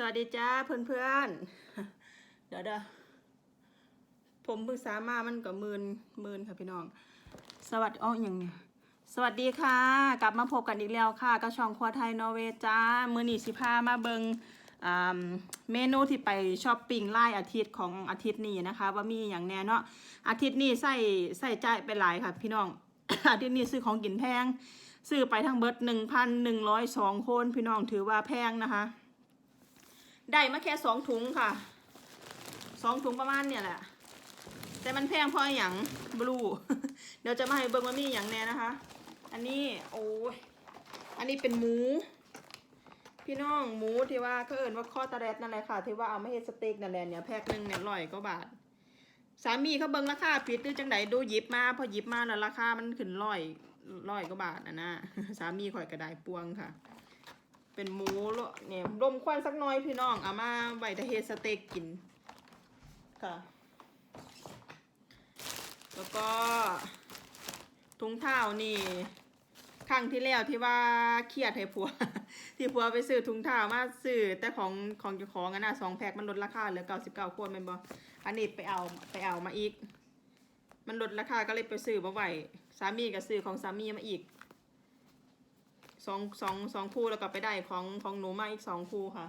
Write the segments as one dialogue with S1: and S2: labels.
S1: สวัสดีจ้าเพื่อนๆเดี๋ยวเด้อผมเพิ่งสามามันก็มืนมืนค่ะพี่น้อง สวัสดีอ้ออย่างเนี้ยสวัสดีค่ะ กลับมาพบกันอีกแล้วค่ะกับช่องครัวไทยนอร์เวย์จ้ามือหนีสิพามาเบิงเมนูที่ไปช้อปปิ้งไล่อาทิตย์ของอาทิตย์นี้นะคะ ว่ามีอย่างแน่เนาะอาทิตย์นี้ใส่ใส่ใจายไปหลายค่ะ พี่น้อง อาทิตย์นี้ซื้อของกินแพงซื้อไปทั้งเบิร์ดหนึ่งพันหนึ่งร้อยสองคนพี่น้องถือว่าแพงนะคะ ได้มาแค่สองถุงค่ะสองถุงประมาณเนี่ยแหละ แต่มันแพงเพราะอย่างบลู เดี๋ยวจะมาให้เบิร์มามีอย่างแน่นะคะ อันนี้โอ้ยอันนี้เป็นหมู พี่น้องหมูที่ว่าเขาเอ่นว่าข้อตะแรดนั่นแหละค่ะ ที่ว่าเอามาเฮ็ดสเต็กนั่นแหละเนี่ยแพ็คหนึ่งเนี่ยร้อยกว่าบาท สามีเขาเบิ่งราคาผิดหรือจังไดดูหยิบมาพอหยิบมาแล้วราคามันขึ้นร้อยร้อยกว่าบาทอะนะสามีข่อยกระไดปวงค่ะ เป็นหมูลเนี่ยรมควันสักน้อยพี่น้องเอามาไว้ถ้าเฮสเต็กกินค่ะ แล้วก็ถุงเท้านี่ครั้งที่แล้วที่ว่าเครียดให้ผัว ที่ผัวไปซื้อถุงเท้ามาซื้อแต่ของของเจ้าของอันน่ะสองแพ็คมันลดราคาเหลือเก้าสิบเก้าขวดแม่นบ่อันนี้ไปเอาไปเอามาอีก มันลดราคาก็เลยไปซื้อมาไหว้สามีก็ซื้อของสามีมาอีก สองสองสองคู่แล้วก็ไปได้ของของหนูมาอีกสองคู่ค่ะ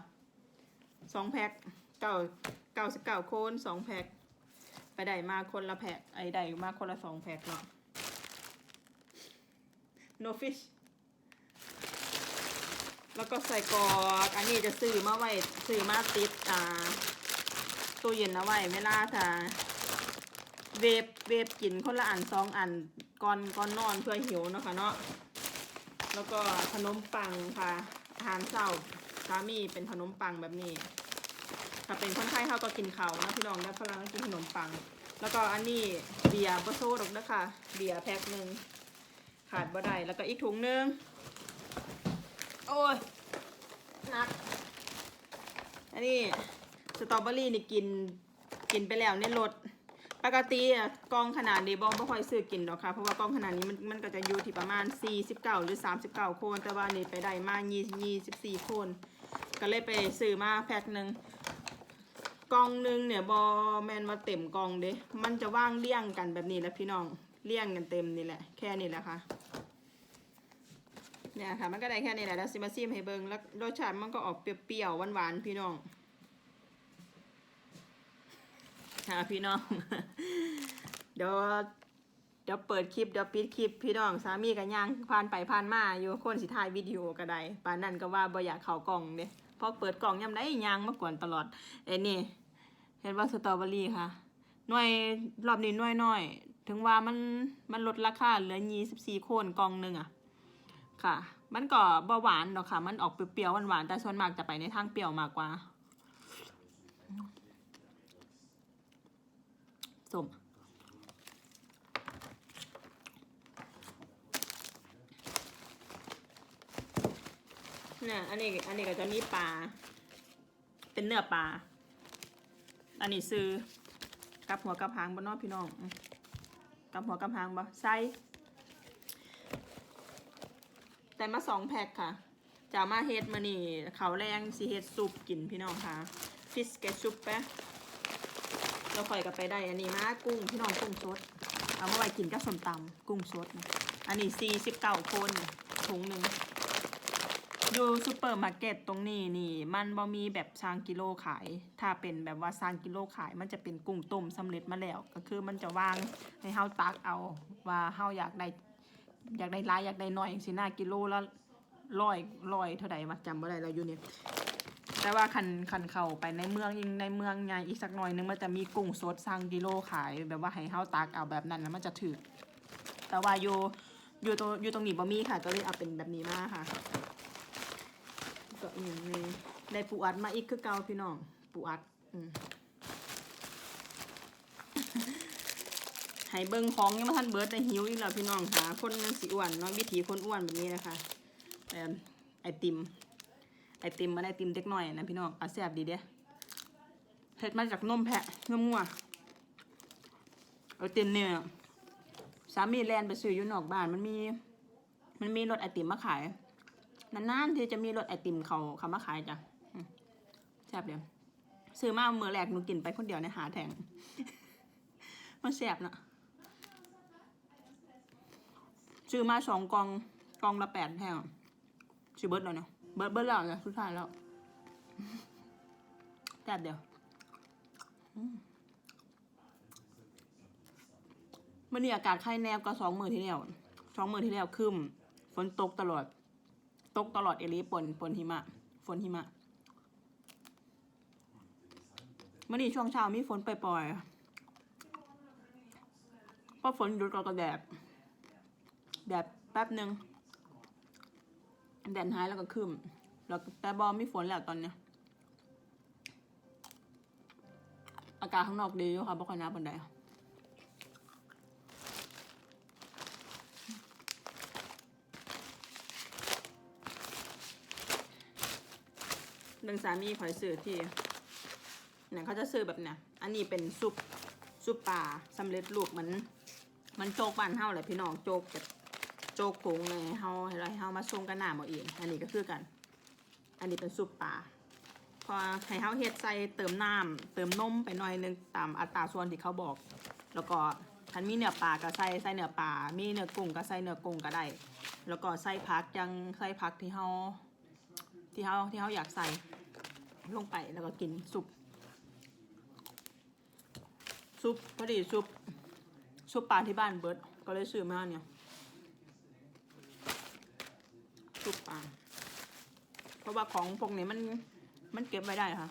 S1: สองแพ็คเก้าเก้าสิบเก้าโคนสองแพ็คไปได้มาคนละแพ็คไอ้ได้มาคนละสองแพ็คเนาะ no fish แล้วก็ใส่กอกอันนี้จะซื้อมาไว้ซื้อมาติดอ่าตู้เย็นเอาไว้เวลาถ้าเวฟเวฟกินคนละอันสองอันก่อนก่อนนอนเพื่อหิวเนาะค่ะเนาะ แล้วก็ขนมปังค่ะอาหารเช้าสามีเป็นขนมปังแบบนี้ ถ้าเป็นคนไทยเขาก็กินเขานะพี่น้องแล้วฝรั่งก็กินขนมปัง แล้วก็อันนี้เบียร์บะโซ่ดอกนะคะเบียร์แพ็คหนึ่งขาดบ่ได้แล้วก็อีกถุงหนึงโอ้ยหนัก อันนี้สตรอเบอรี่นี่กินกินไปแล้วในรถ ปกติอะกล่องขนาดนี้บองไม่ค่อยซื้อกินหรอกค่ะ เพราะว่ากล่องขนาดนี้มันมันก็จะอยู่ที่ประมาณ 49 หรือ 39 โคน แต่ว่านี่ไปได้มา24 โคน ก็เลยไปซื้อมาแพ็คหนึ่งกล่องหนึ่งเนี่ยบอแมนมาเต็มกล่องเด้มันจะว่างเลี่ยงกันแบบนี้แหล้วพี่น้องเลี่ยงกันเต็มนี่แหละ แค่นี้แหละค่ะเนี่ยค่ะมันก็ได้แค่นี้แหละแล้วซิมาซิมให้เบิงแล้วรสชาติมันก็ออกเปรี้ยวๆหวานๆพี่น้อง ค่ะพี่น้อง เดี๋ยวเดี๋ยวเปิดคลิปเดี๋ยวปิดคลิปพี่น้องสามีกันย่างผ่านไปผ่านมาอยู่คนสิถ่ายวิดีโอก็ได้ปานนั่นก็ว่าบ่อยากเข้ากล่องเด้พอเปิดกล่องยามใดย่างมากวนตลอดเอ้นี่ เห็นว่าสตรอเบอรี่ค่ะหน่วยรอบนี้หน่วยน้อย ถึงว่ามันมันลดราคาเหลือ24โคนกล่องหนึ่งอะค่ะ มันก็บ่หวานดอกค่ะ มันออกเปรี้ยวๆหวานๆแต่ส่วนมากจะไปในทางเปรี้ยวมากกว่า ส้มเนี่ยอันนี้อันนี้ก็จะมีปลา เป็นเนื้อปลา อันนี้ซื้อกับหัวกับหางบนนอกพี่น้อง กับหัวกับหางบ่ใส่แต่มาสองแพ็คค่ะจะมาเฮ็ดมานี่เขาแรงสิเฮ็ดซุปกินพี่น้องค่ะ ฟิสแกซุปแปะ เราค่อยกับไปได้ อันนี้มากุ้งพี่น้องกุ้งสด เอามาไว้กินกับส้มตำกุ้งสด อันนี้สี่สิบเก้าคนถุงหนึ่งอยู่ซูเปอร์มาร์เก็ตตรงนี้นี่ มันบ่มีแบบซางกิโลขาย ถ้าเป็นแบบว่าซางกิโลขาย มันจะเป็นกุ้งต้มสำเร็จมาแล้ว ก็คือมันจะวางให้เฮาตักเอาว่าเฮาอยากได้อยากได้ลายอยากได้น้อยสิหน้ากิโลละร้อยร้อยเท่าใดวะจำบ่ได้แล้วอยู่นี่ แต่ว่าคันคันเข้าไปในเมืองยิ่งในเมืองใหญ่อีกสักหน่อยนึงมันจะมีกุ้งสดซางกิโลขาย แบบว่าให้เฮาตักเอาแบบนั้นแล้วมันจะถูกแต่ว่าอยู่อยู่ตรงอยู่ตรงนี้บ่มีค่ะก็เลยเอาเป็นแบบนี้มาค่ะก็อย่างนี้ได้ปูอัดมาอีกคือเก่าพี่น้องปูอัดอให้เบิ่งของยังมาทันเบิร์ดในหิวอีกแล้วพี่น้องค่ะ คนยังสิอ้วนเนาะวิถีคนอ้วนแบบนี้นะคะแต่ไอติม ไอติมมันไอติมเด็กหน่อยนะพี่น้องเอาแซ่บดีเด้เฮ็ดมาจากนมแพะนมงัวไอติมเนี่ยสามีแลนไปซื้ออยู่นอกบ้านมันมี มันมีรถไอติมมาขายนานๆที่จะมีรถไอติมเขาเขามาขายจ้ะแซ่บเดียวซื้อมาเมื่อแรกหนูกินไปคนเดียวในหาแทงมันแซ่บเนาะซื้อมาสองกองกองละแปดแท่งซื้อเบิร์ดแล้วเนาะ เบิร์ดเบิร์ดแล้วนี่ยสุดท้ายแล้วแซ่เดียวอืมมันนี่อากาศไข้แนบก็สองมือที่แล้วสองมือที่แล้วคึมฝนตกตลอด ตกตลอดเอลีปนปนหิมะ ฝนหิมะมื่อนี้ช่วงเช้ามีฝนปล่อยๆพอฝนหยุดก็กระแดดแดดแป๊บหนึ่ง แดดหายแล้วก็ครึมแล้วแต่บอมีฝนแล้วตอนเนี้ยอากาศข้างนอกดีอยู่ค่ะบ่ค่อยหนาวปานใดเรื่องสามีคอยซื้อที่เนี่ยเขาจะซื้อแบบเนี่ยอันนี้เป็นซุปซุปปลาสำเร็จรูปเหมือนมันโจกบ้านเฮาแหละพี่น้องโจกจะ โจกผงเลยเฮาให้เราให้เฮามาชงกันหนาเอาเองอันนี้ก็คือกัน อันนี้เป็นซุปปลาพอให้เขาเฮ็ดใส่เติมน้ำเติมนมไปหน่อยนึงตามอัตราส่วนที่เขาบอก แล้วก็ทันมีเนื้อปลาก็ใส่ใส่เนื้อปลา มีเนื้อกุ้งก็ใส่เนื้อกุ้งก็ได้ แล้วก็ใส่ผักยังใส่ผักที่เขาที่เขาที่เขาอยากใส่ลงไปแล้วก็กินซุปซุปพอดีซุปซุปปลาที่บ้านเบิร์ดก็เลยซื้อมาเนี่ยซุปปลา เพ ราะว่าของพวกนี้มันมันเก็บไว้ได้ค่ะ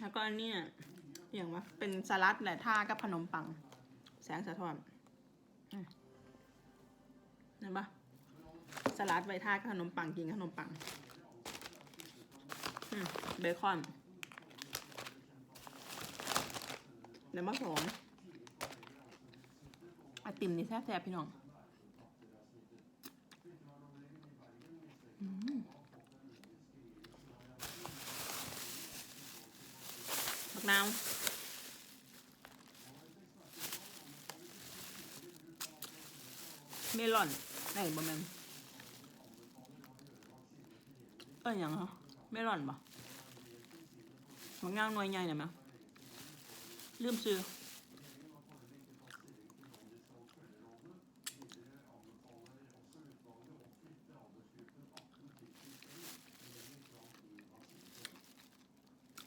S1: แล้วก็อันนี้อย่างว่าเป็นสลัดแหละท่ากับขนมปัง แสงสะท้อนเห็นปะสลัดไว้ท่ากับขนมปังกินขนมปังเบคอนเดี๋ยวมาสองไอติมนี่แซ่บๆพี่น้อง บักนาวเมลอน ไหนบ่แม่นเอ้ยยังเหรอเมลอนบ่บักนาวหน่วยใหญ่น่ะแม่ลืมซื้อ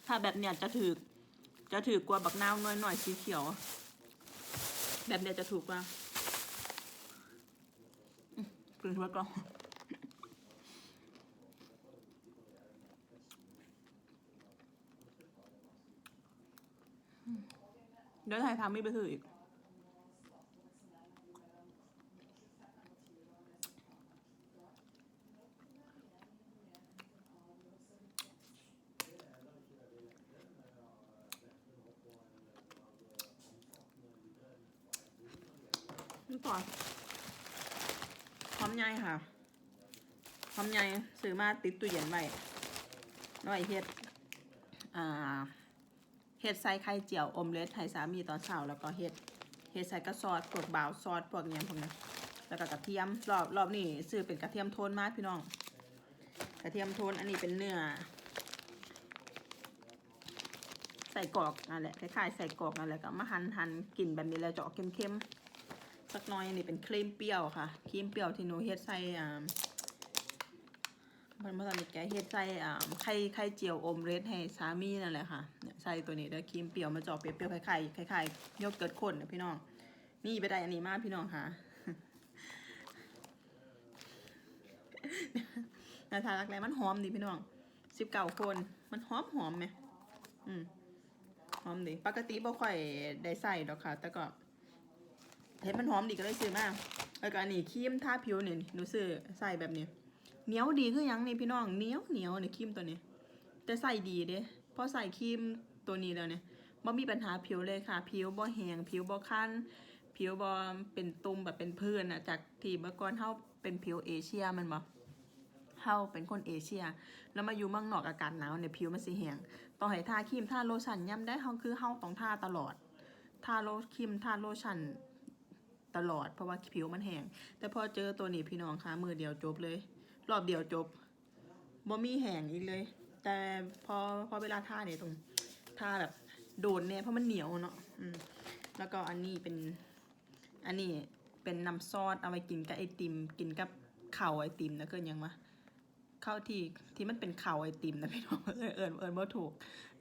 S1: ถ้าแบบเนี้ยจะถือจะถือกว่าบักนาวน้อยหน่อยสีเขียว แบบเนี้ยจะถูกกว่า อืมกลืนหัวกล่องเดี๋ยวถ่ายทำไม่ไปถืออีกนี่อ ใหญ่ค่ะพร้อมใหญ่ซื้อมาติดตู้เย็นไว้น้อยเฮ็ดอ่าเฮ็ดใส่ไข่เจียวอมเล็ดให้สามีตอนเช้าแล้วก็เฮ็ดเฮ็ดใส่กระซอสพวกบาวซอสพวกเนี้ยพวกนี้แล้วก็กระเทียมรอบรอบนี้ซื้อเป็นกระเทียมโทนมาพี่น้อง กระเทียมโทนอันนี้เป็นเนื้อใส่กรอกนั่นแหละคล้ายๆใส่กรอกนั่นแหละก็มาหั่นหั่นกินแบบนี้แล้วจะออกเค็มๆ สักน้อยอันนี้เป็นครีมเปรี้ยวค่ะครีมเปรี้ยวที่หนูเฮ็ดใส่อ่ามันมาตอนนี้แกเฮ็ดใส่อ่าไข่ไข่เจียวอมเรดให้สามีนั่นแหละค่ะใส่ตัวนี้เด้อครีมเปรี้ยวมาจาะเปรี้ยวๆคล้ายๆคล้ายๆโยเกิร์ตข้นนะพี่น้อง นี่ไปได้อันนี้มากพี่น้องค่ะนาทารักแร้มันหอมดีพี่น้องสิบเก้าคนมันหอมหอมไหมอืมหอมดีปกติบ่ค่อยได้ใส่ดอกค่ะ แต่ก็ เห็นมันหอมดีก็เลยซื้อมาแล้วก็อันนี้ครีมทาผิวเนี่ยหนูซื้อใส่แบบนี้เหนียวดีคือยังนี่พี่น้องเหนียวเหนียวนี่ครีมตัวนี้ แต่ใส่ดีเด้พอใส่ครีมตัวนี้แล้วเนี่ยบ่มีปัญหาผิวเลยค่ะ ผิวบ่แห้งผิวบ่คันผิวบ่เป็นตุ่มแบบเป็นพื้นอะจากที่เมื่อก่อนเฮาเป็นผิวเอเชียมันบ่เฮาเป็นคนเอเชีย แล้วมาอยู่เมืองนอกอากาศหนาวเนี่ยผิวมันสิแห้งต้อให้ทาครีมทาโลชั่นย่ำได้เฮาคือเฮาต้องทาตลอดทาโลครีมทาโลชั่น ตลอดเพราะว่าผิวมันแห้งแต่พอเจอตัวนี้พี่น้องคะมือเดียวจบเลย รอบเดียวจบบ่มีแห้งอีกเลย แต่พอพอเวลาทาเนี่ยตรงทาแบบโดนเนี่ยเพราะมันเหนียวเนาะอืมแล้วก็อันนี้เป็นอันนี้เป็นน้ำซอสเอาไว้กินกับไอติม กินกับข่าวไอติมนะเกินยังวะข้าวที่ที่มันเป็นข่าวไอติมนะพี่น้องเออเอิญเอิญบ่ถูก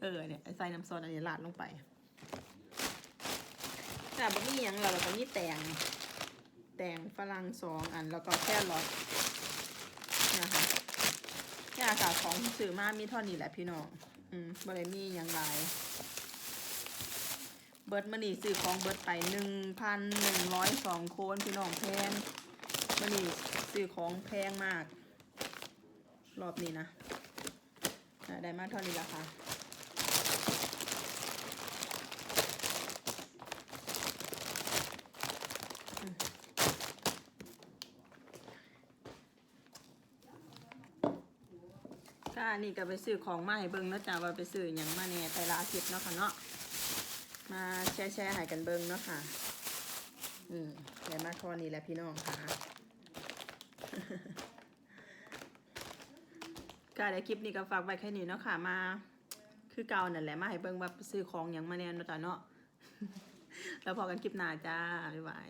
S1: เออเนี่ยใส่น้ำซอสอันนี้ราดลงไป แต่บะหมี่ยังเราแบบนี้แตง แตงฝรั่งสองอันแล้วก็แค่รอทนะคะแค่ค่ะของสื่อมามีเท่านี้แหละพี่น้อง อืมบริมีหยังหลายเบิร์ดมันนี่ซื้อของเบิร์ดไปหนึ่งพันหนึ่งร้อยสองโคนพี่น้องแพงมันนี่ซื้อของแพงมาก รอบนี้นะได้มากเท่านี้ละค่ะ ก็อันนี่ก็ไปซื้อของมาให้เบิ่งนาะจ้าว่าไปซื้อหยังมาเนี่ยแต่ละอาทิตย์เนาะค่ะเนาะมาแชร์แชร์ให้กันเบิ่งเนาะค่ะอืมได้มาเท่านี้แหละพี่น้องค่ะก็ได้คลิปนี้ก็ฝากไว้แค่นี้เนาะค่ะ มา คือเก่านั่นแหละมาให้เบิ่งว่าซื้อของหยังมาเนี่ยนาะจ้าเนาะแล้วพอกันคลิปหน้าจ้าบ๊ายบาย